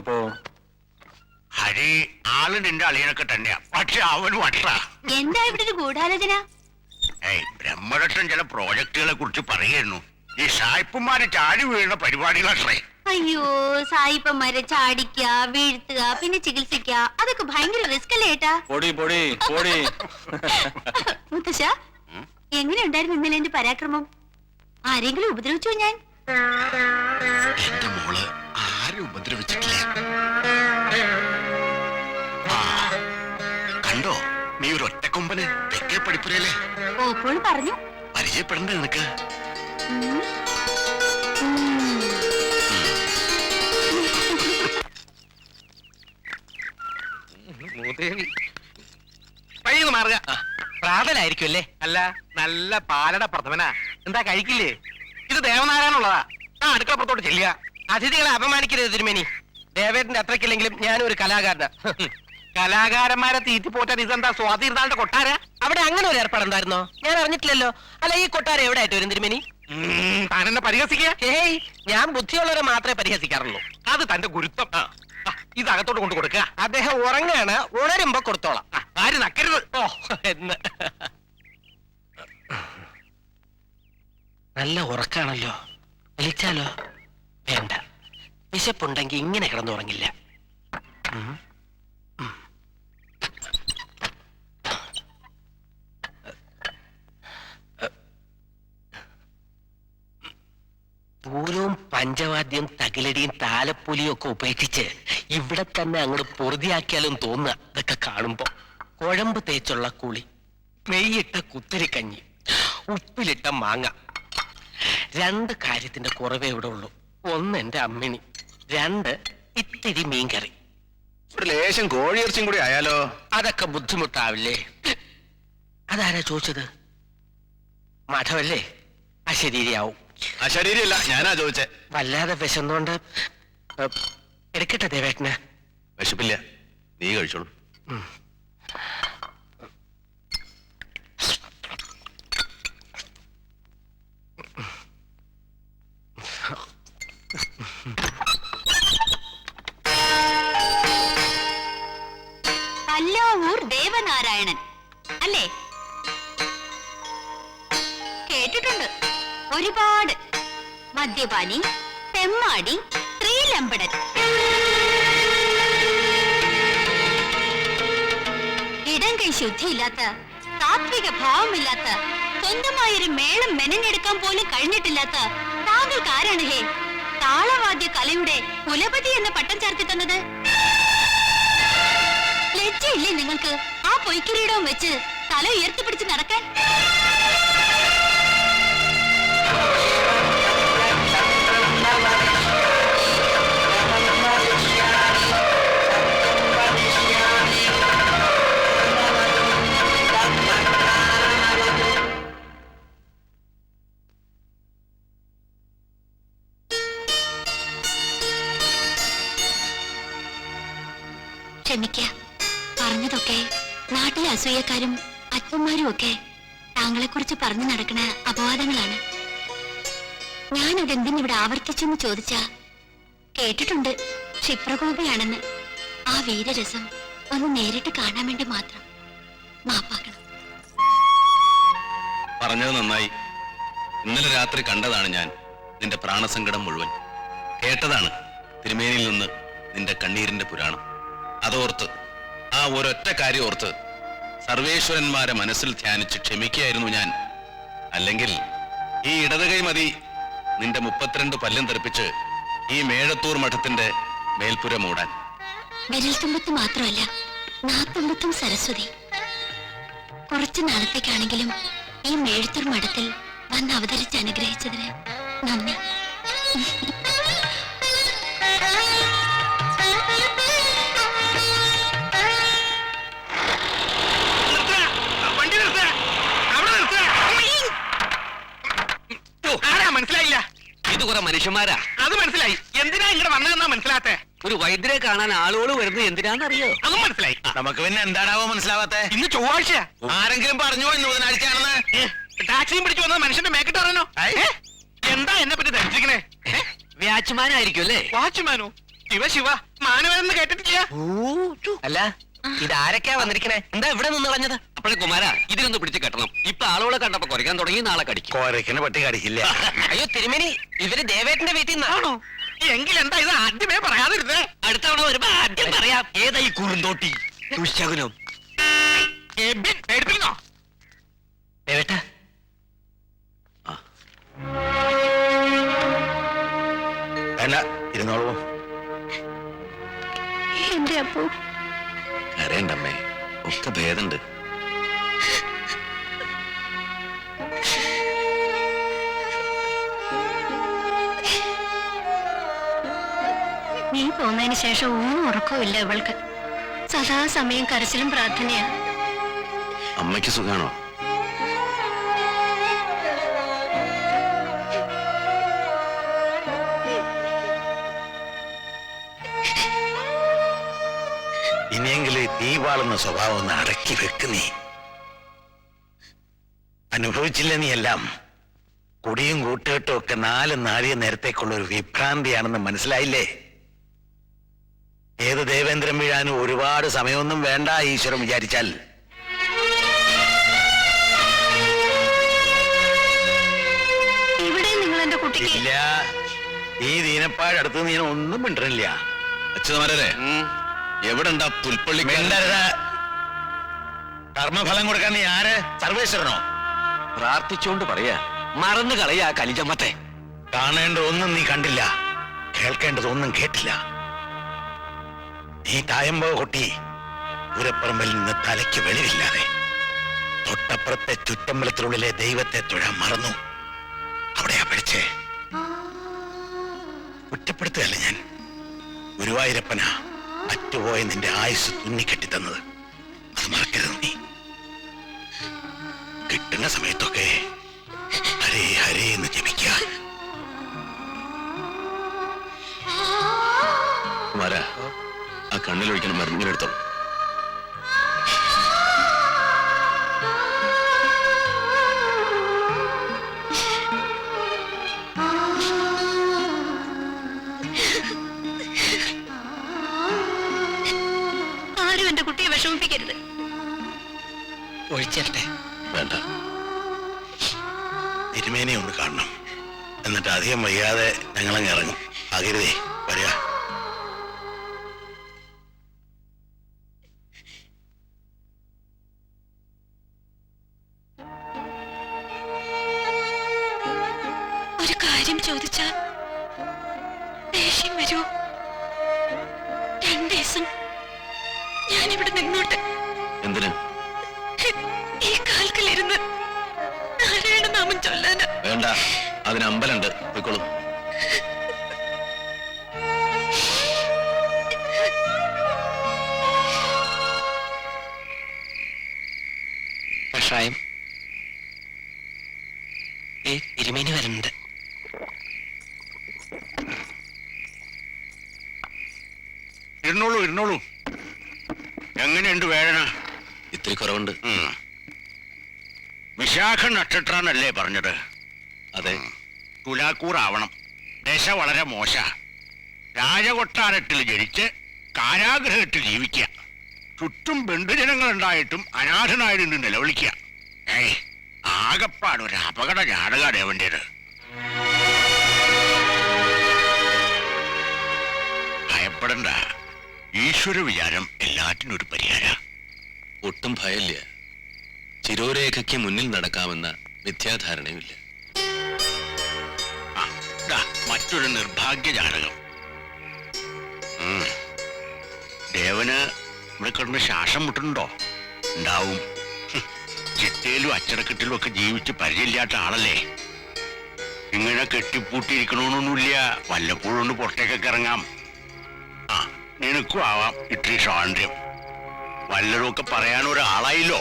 പറഞ്ഞപ്പോ ഹരി ആൾ നിന്റെ അളിയനൊക്കെ തന്നെയാ. പക്ഷെ അവൻ വട്ടാ. എന്താ ഇവിടെ ഒരു ഗൂഢാലോചന? ഏയ് ബ്രഹ്മദത്തൻ ചില പ്രോജക്റ്റുകളെ കുറിച്ച് പറയായിരുന്നു ഈ സായിപ്പന്മാരെ ചാടി വീഴുന്ന പരിപാടികളത്രേ അയ്യോ സായിപ്പന്മാരെ ചാടിക്ക വീഴ്ത്തുക പിന്നെ ചികിത്സിക്ക. അതൊക്കെ ഭയങ്കര റിസ്ക് അല്ലേ ഏട്ടാ? പൊടി പൊടി പൊടി. മുത്തശ്ശ എങ്ങനെ ഉണ്ടായിരുന്നു ഇന്നലെ എന്റെ പരാക്രമം? ആരെങ്കിലും ഉപദ്രവിച്ചോ ഞാൻ? എന്റെ മോൾ ഉപദ്രവിച്ചിട്ടില്ല? കണ്ടോ? നീ ഒരു ഒറ്റക്കൊമ്പന് തെക്കേ പഠിപ്പുരയിലെ ഓപ്പോൾ പറഞ്ഞു. പരിചയപ്പെടണ്ടേ നിനക്ക്? വഴിന്ന് മാറുക പ്രാതലായിരിക്കും അല്ലേ അല്ല നല്ല പാലട പ്രഥമനാ. എന്താ കഴിക്കില്ലേ? ഇത് ദേവനാരായണുള്ളതാ ആ അടുക്കളപ്പുറത്തോട്ട് ചെല്ലുക. അതിഥികളെ അപമാനിക്കരുത് തിരുമേനി. ദേവേട്ടന്റെ അത്രക്കില്ലെങ്കിലും ഞാനൊരു കലാകാരന. കലാകാരനാ കലാകാരന്മാരെ തീറ്റിപ്പോറ്റാൻ ഇതെന്താ സ്വാതിരുന്നാളുടെ കൊട്ടാര? അവിടെ അങ്ങനെ ഒരു ഏർപ്പാടുണ്ടായിരുന്നോ ഞാൻ അറിഞ്ഞിട്ടില്ലല്ലോ. അല്ല ഈ കൊട്ടാരം എവിടെ ആയിട്ട് വരും തിരുമേനി? താനെന്നെ പരിഹസിക്കുക ഏയ് ഞാൻ ബുദ്ധിയുള്ളവരെ മാത്രമേ പരിഹസിക്കാറുള്ളൂ. അത് തന്റെ ഗുരുത്വം. ഇത് അകത്തോട്ട് കൊണ്ട് കൊടുക്കുക. അദ്ദേഹം ഉറങ്ങാണ് ഉണരുമ്പോ കൊടുത്തോളാം. ആര് നക്കരുത്. ഓ എന്ന്. നല്ല ഉറക്കാണല്ലോ. വിളിച്ചാലോ? വേണ്ട. വിശപ്പുണ്ടെങ്കിൽ ഇങ്ങനെ കിടന്നുറങ്ങില്ല. പൂരവും പഞ്ചവാദ്യം തകിലടിയും താലപ്പൊലിയും ഒക്കെ ഉപേക്ഷിച്ച് ഇവിടെ തന്നെ അങ്ങോട്ട് പൊറുതിയാക്കിയാലും തോന്നുക. ഇതൊക്കെ കാണുമ്പോ കുഴമ്പ് തേച്ചുള്ള കുളി നെയ്യിട്ട കുത്തരിക്കഞ്ഞി ഉപ്പിലിട്ട മാങ്ങ. രണ്ട് കാര്യത്തിന്റെ കുറവേ ഇവിടെ ഉള്ളൂ. ഒന്ന് എന്റെ അമ്മിണി രണ്ട് ഇത്തിരി മീൻകറി. ഒരു ലേശം കോഴിയിറച്ചും കൂടി ആയാലോ? അതൊക്കെ ബുദ്ധിമുട്ടാവില്ലേ? അതാരാ ചോദിച്ചത്? മഠമല്ലേ അശരീരിയാവും. അശരീരിയല്ല ഞാനാ ചോദിച്ചേ. വല്ലാതെ വിശന്നോണ്ട് എടുക്കട്ടെ ദേവേട്ടന്? വിശപ്പില്ല നീ കഴിച്ചോളൂ. മദ്യപാനി തെമ്മാടി സ്ത്രീലമ്പടൻ. ഇടം കൈ ശുദ്ധിയില്ലാത്ത സാത്വിക ഭാവമില്ലാത്ത സ്വന്തമായൊരു മേളം മെനഞ്ഞെടുക്കാൻ പോലും കഴിഞ്ഞിട്ടില്ലാത്ത താങ്കൾക്ക് ആരാണ് ഹേ താളവാദ്യ കലയുടെ കുലപതി എന്ന പട്ടം ചാർത്തി തന്നത് ലജ്ജയില്ലേ നിങ്ങൾക്ക് ആ പൊയ്ക്കിരീടവും വെച്ച് തല ഉയർത്തിപ്പിടിച്ച് നടക്കാൻ? നാട്ടിലെ അസൂയക്കാരും അച്ഛന്മാരും ഒക്കെ താങ്കളെ കുറിച്ച് പറഞ്ഞു നടക്കുന്ന അപവാദങ്ങളാണ്. ഞാനത് എന്തിനിവിടെ ആവർത്തിച്ചെന്ന് ചോദിച്ചാ കേട്ടിട്ടുണ്ട്. ക്ഷിപ്രകോപിയാണെന്ന്. ആ വീരരസം ഒന്ന് നേരിട്ട് കാണാൻ വേണ്ടി മാത്രം. മാപ്പാക്കണം. പറഞ്ഞത് നന്നായി. ഇന്നലെ രാത്രി കണ്ടതാണ് ഞാൻ നിന്റെ പ്രാണസങ്കടം മുഴുവൻ. കേട്ടതാണ് തിരുമേനിയിൽ നിന്ന് നിന്റെ കണ്ണീരിന്റെ പുരാണം. അതോർത്ത് ആ ഒരൊറ്റ കാര്യം ഓർത്ത് സർവേശ്വരന്മാരെ മനസ്സിൽ ധ്യാനിച്ച് ക്ഷമിക്കുകയായിരുന്നു ഞാൻ. അല്ലെങ്കിൽ ഈ ഇടത് കൈ മതി. നിന്റെ മുപ്പത്തിരണ്ട് പല്ലം തെറിപ്പിച്ച് ഈ മേഴത്തൂർ മഠത്തിന്റെ മേൽപ്പുര മൂടാൻ. വിരൽത്തുമ്പത്ത് മാത്രമല്ല സരസ്വതി. കുറച്ചു നാളത്തേക്കാണെങ്കിലും ഈ മേഴത്തൂർ മഠത്തിൽ വന്ന് അവതരിച്ച് അനുഗ്രഹിച്ചതിന് നന്ദി. മനുഷ്യന്മാരാ? അത് മനസ്സിലായി. എന്തിനാ ഇങ്ങോട്ട് വന്നതെന്നാ മനസ്സിലാത്തേ ഒരു വൈദ്യരെ കാണാൻ ആളുകൾ വരുന്നത് എന്തിനാണെന്നറിയോ അതും മനസ്സിലായി. നമുക്ക് പിന്നെ എന്താണാവോ മനസ്സിലാവാത്തെ? ഇന്ന് ചൊവ്വാഴ്ച ആരെങ്കിലും പറഞ്ഞു ഇന്ന് ബുധനാഴ്ചയാണെന്ന്? ടാക്സിയും പിടിച്ചു വന്നത് മനുഷ്യന്റെ മേക്കിട്ട് അറിയണോ എന്താ എന്നെ പറ്റി ധരിച്ചിരിക്കണേ? വ്യാച്ച്മാനായിരിക്കും അല്ലേ? വാച്ച്മാനോ? ശിവ ശിവ മാനവരെന്ന് കേട്ടിട്ടില്ല. അല്ല ഇതാരൊക്കെയാ വന്നിരിക്കണേ? എന്താ ഇവിടെ നിന്ന് കളഞ്ഞത്? അപ്പോഴേ കുമാര ഇതിനൊന്ന് പിടിച്ച് കെട്ടണം. ഇപ്പൊ ആളുകളെ കണ്ടപ്പോ കുറയ്ക്കാൻ തുടങ്ങി നാളെ കടിക്കും. കോരക്കിന് പട്ടി കടിക്കില്ല അയ്യോ തിരുമേനി ഇവർ ദേവേട്ടന്റെ വീട്ടിൽ നിന്നാണോ എങ്കിൽ എന്താ ഇത് ആദ്യമേ പറയാതിരുന്നേ? അടുത്ത തവണ വരുമ്പോ ആദ്യം പറയാം. ഏതാ ഈ കുറുന്തോട്ടി? ദുശകുനം. എബിൻ, പേടിപ്പിക്കുന്നോ? ദേവേട്ട. വേണ്ട ഇരുന്നോളൂ. എന്റെ അപ്പു കരയണ്ടമ്മേ ഒക്കെ ഭേദമുണ്ട് നീ പോന്നതിന് ശേഷം ഒന്നും ഉറക്കവും ഇല്ല ഇവൾക്ക്. സദാസമയം കരച്ചിലും പ്രാർത്ഥനയാ. അമ്മയ്ക്ക് സുഖാണോ? ഇനിയെങ്കിലും ദീപാളെന്ന സ്വഭാവം ഒന്ന് അടക്കി വെക്ക് നീ. അനുഭവിച്ചില്ല നീ എല്ലാം? കുടിയും കൂട്ടുകെട്ടും ഒക്കെ നാല് നാഴിക നേരത്തേക്കുള്ള ഒരു വിഭ്രാന്തിയാണെന്ന് മനസ്സിലായില്ലേ? ഏത് ദേവേന്ദ്രൻ വീഴാനും ഒരുപാട് സമയമൊന്നും വേണ്ട ഈശ്വരൻ വിചാരിച്ചാൽ. ഇവിടെ നിങ്ങൾ കുട്ടിക്ക് ഇല്ല. ഈ ദീനപ്പാഴടുത്ത് നീ ഒന്നും മിണ്ടണില്ല. അച്യുതമാരെ എവിടെ ഉണ്ടാ പുൽപ്പള്ളി കർമ്മഫലം കൊടുക്കാൻ നീ ആര്? സർവേശ്വരനോ? പ്രാർത്ഥിച്ചോണ്ട് പറയാ. മറന്നു കളയാ കലിജമ്മത്തെ കാണേണ്ട ഒന്നും നീ കണ്ടില്ല. കേൾക്കേണ്ടതൊന്നും കേട്ടില്ല. നീ തായമ്പോ കൊട്ടി പൂരപ്പറമ്പിൽ നിന്ന് തലയ്ക്ക് വെളിവില്ലാതെ തൊട്ടപ്പുറത്തെ ചുറ്റമ്പലത്തിനുള്ളിലെ ദൈവത്തെ തൊഴാൻ മറന്നു. അവിടെയാ പഠിച്ചേ കുറ്റപ്പെടുത്തുകയല്ല ഞാൻ. ഗുരുവായൂരപ്പന. അറ്റുപോയ നിന്റെ ആയുസ് തുന്നിക്കെട്ടി തന്നത് അത് മറക്കരുത് നീ. കിട്ടുന്ന സമയത്തൊക്കെ ഹരേ ഹരേ എന്ന് ജപിക്കുക. വര. ആ കണ്ണിലൊഴിക്കണം മരുന്നിനെടുത്തോ കുട്ടിയെ വിഷമിപ്പിക്കരുത് ഒഴിച്ചേട്ടെ വേണ്ട. തിരുമേനെ ഒന്ന് കാണണം. എന്നിട്ട് അധികം വയ്യാതെ ഞങ്ങളങ്ങ് ഇറങ്ങും. അകരുതേ വരിക. ഒരു കാര്യം ചോദിച്ചാൽ ദേഷ്യം വരൂ. രണ്ടു ദിവസം ഞാനിവിടെ നിന്നോട്ടെ. എന്തിന്? ഈ കാൽക്കലിരുന്ന് നാരായണ നാമം ചൊല്ലാന്. വേണ്ട അതിന് അമ്പലുണ്ട്. പോയിക്കോളൂ. കഷായം. ഏ തിരുമേനി വരുന്നുണ്ട് ഇരുന്നോളൂ ഇരുന്നോളൂ. എങ്ങനെയുണ്ട് വേദന? ഇത്തിരി കുറവുണ്ട്. വിശാഖ നക്ഷത്രാന്നല്ലേ പറഞ്ഞത്? അതെ. തുലാക്കൂറാവണം. ദശ വളരെ മോശ. രാജകൊട്ടാരത്തിൽ ജനിച്ച് കാരാഗ്രഹത്തിൽ ജീവിക്കുക. ചുറ്റും ബന്ധുജനങ്ങൾ ഉണ്ടായിട്ടും അനാഥനായിരുന്നു നിലവിളിക്കുക. ഏയ് ആകപ്പാട് ഒരു അപകട ജാടക ദേവന്റേത്. ഭയപ്പെടണ്ട. ഈശ്വര വിചാരം എല്ലാറ്റിനും ഒരു പരിഹാര. ഒട്ടും ഭയമില്ല. ചിരോരേഖയ്ക്ക് മുന്നിൽ നടക്കാമെന്ന മിഥ്യാധാരണയുമില്ല. മറ്റൊരു നിർഭാഗ്യ ജാതകം. ദേവന് ഇവിടെ കിടന്ന് ശ്വാസം മുട്ടുന്നുണ്ടോ? ഉണ്ടാവും. ചിട്ടയിലും അച്ചടക്കത്തിലും ഒക്കെ ജീവിച്ച് പരിചയമില്ലാത്ത ആളല്ലേ? ഇങ്ങനെ കെട്ടിപ്പൂട്ടിയിരിക്കണമെന്നൊന്നുമില്ല വല്ലപ്പോഴും ഒന്ന് പുറത്തേക്കൊക്കെ ഇറങ്ങാം. നിനക്കും ആവാം ഇത്രയും സ്വാതന്ത്ര്യം വല്ലതും ഒക്കെ ഒരാളായില്ലോ.